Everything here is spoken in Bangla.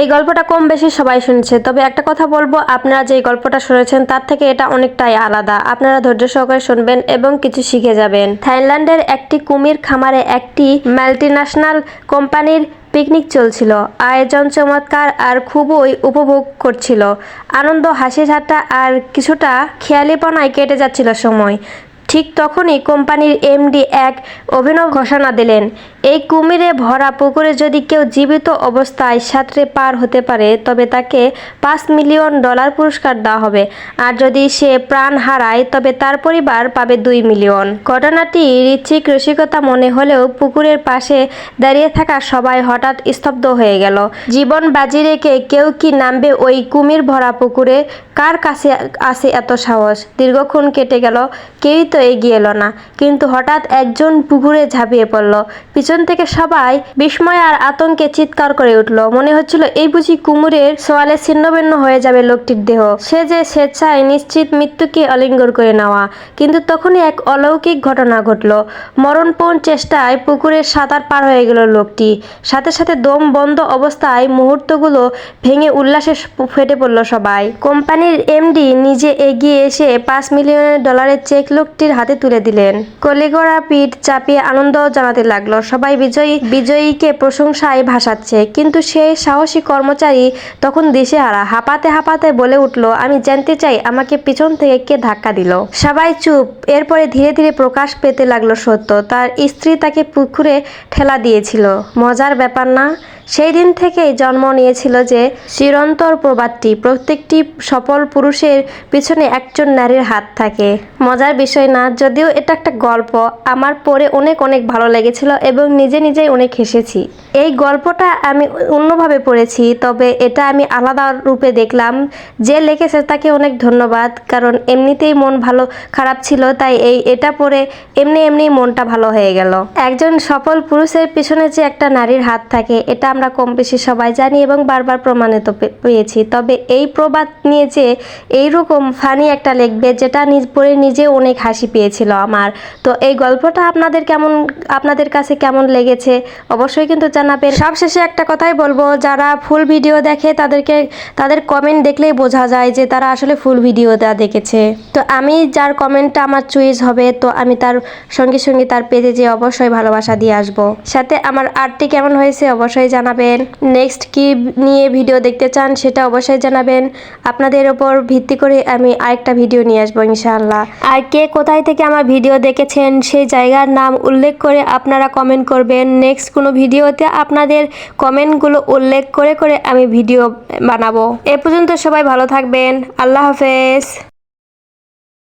এই গল্পটা কম বেশি সবাই শুনছে, তবে একটা কথা বলব, আপনারা যে গল্পটা শুনেছেন তার থেকে এটা অনেকটাই আলাদা। আপনারা ধৈর্য সহকারে শুনবেন এবং কিছু শিখে যাবেন। থাইল্যান্ডের একটি কুমির খামারে একটি মাল্টিন্যাশনাল কোম্পানির পিকনিক চলছিল। আয়োজন চমৎকার আর খুবই উপভোগ করছিল। আনন্দ হাসি ঠাট্টা আর কিছুটা খেয়ালিপনায় কেটে যাচ্ছিল সময়। ঠিক তখনই কোম্পানির এমডি এক অভিনব ঘোষণা দিলেন, এই কুমিরে ভরা পুকুরে যদি কেউ জীবিত অবস্থায় সাঁতরে পার হতে পারে, তবে তাকে পাঁচ মিলিয়ন ডলার পুরস্কার দেওয়া হবে। আর যদি সে প্রাণ হারায়, তবে তার পরিবার পাবে দুই মিলিয়ন ঘটনাটি ঋচ্ছিক রসিকতা মনে হলেও পুকুরের পাশে দাঁড়িয়ে থাকা সবাই হঠাৎ স্তব্ধ হয়ে গেল। জীবন বাজি রেখে কেউ কি নামবে ওই কুমির ভরা পুকুরে? কার কাছে আছে এত সাহস? দীর্ঘক্ষণ কেটে গেল, কেউই তো এগিয়ে এলো না। কিন্তু হঠাৎ একজন পুকুরে ঝাঁপিয়ে পড়ল। পিছন থেকে সবাই বিস্ময় আর আতঙ্কে চিৎকার করে উঠল। মনে হচ্ছিল এই বুঝি কুমুরের সোয়ালে ছিন্নভিন্ন হয়ে যাবে লোকটির দেহ। সে যে স্বেচ্ছায় নিশ্চিত মৃত্যুকে অলিঙ্গর করে নেওয়া। কিন্তু তখনই এক অলৌকিক ঘটনা ঘটল। মরণপণ চেষ্টায় পুকুরের সাঁতার পার হয়ে গেল লোকটি। সাথে সাথে দম বন্ধ অবস্থায় মুহূর্তগুলো ভেঙে উল্লাসে ফেটে পড়ল সবাই। কোম্পানির এমডি নিজে এগিয়ে এসে পাঁচ মিলিয়ন ডলারের চেক লোকটির হাতে তুলে দিলেন। কলিগড়া পিঠ চাপিয়ে আনন্দ জানাতে লাগল। সবাই বিজয়ী, বিজয়ীকে প্রশংসায় ভাসাচ্ছে। কিন্তু সেই সাহসী কর্মচারী তখন দিশেহারা হাঁপাতে হাঁপাতে বলে উঠল, আমি জানতে চাই আমাকে পিছন থেকে কে ধাক্কা দিল? সবাই চুপ। এরপরে ধীরে ধীরে প্রকাশ পেতে লাগল সত্য। তার স্ত্রী তাকে পুকুরে ঠেলা দিয়েছিল। মজার ব্যাপার না? সেই দিন থেকেই জন্ম নিয়েছিল যে চিরন্তর প্রবাদটি। প্রত্যেকটি সফল পুরুষের পিছনে একজন নারীর হাত থাকে। মজার বিষয় না, যদিও এটা একটা গল্প। আমার পড়ে অনেক অনেক ভালো লেগেছিল এবং নিজে নিজেই অনেক হেসেছি। এই গল্পটা আমি অন্যভাবে পড়েছি, তবে এটা আমি আলাদা রূপে দেখলাম। যে লিখেছে তাকে অনেক ধন্যবাদ, কারণ এমনিতেই মন ভালো খারাপ ছিল, তাই এই এটা পড়ে এমনি এমনি মনটা ভালো হয়ে গেল। একজন সফল পুরুষের পিছনে যে একটা নারীর হাত থাকে, এটা আমরা কম বেশি সবাই জানি এবং বারবার প্রমাণিত পেয়েছি। তবে এই প্রবাদ নিয়ে যে এইরকম ফানি একটা লিখবে, যেটা নিজ পড়ে নিজে অনেক হাসি পেয়েছিল আমার। তো এই গল্পটা আপনাদের কেমন, আপনাদের কাছে কেমন লেগেছে অবশ্যই কিন্তু জানাবেন। সবশেষে একটা কথাই বলব, যারা ফুল ভিডিও দেখে তাদেরকে, তাদের কমেন্ট দেখলেই বোঝা যায় যে তারা আসলে ফুল ভিডিওটা দেখেছে। তো আমি যার কমেন্টটা আমার চয়েস হবে, তো আমি তার সঙ্গে সঙ্গে তার পেজে যে অবশ্যই ভালোবাসা দিয়ে আসব। সাথে আমার আর্টটি কেমন হয়েছে অবশ্যই জানাবেন। নেক্সট কি নিয়ে ভিডিও দেখতে চান সেটা অবশ্যই জানাবেন। আপনাদের ওপর ভিত্তি করে আমি আরেকটা ভিডিও নিয়ে আসব ইনশাআল্লাহ। আর কে কোথায় থেকে আমার ভিডিও দেখেছেন সেই জায়গার নাম উল্লেখ করে আপনারা কমেন্ট করবেন। নেক্সট কোনো ভিডিওতে আপনাদের কমেন্টগুলো উল্লেখ করে করে আমি ভিডিও বানাবো। এ পর্যন্ত সবাই ভালো থাকবেন। আল্লাহ হাফেজ।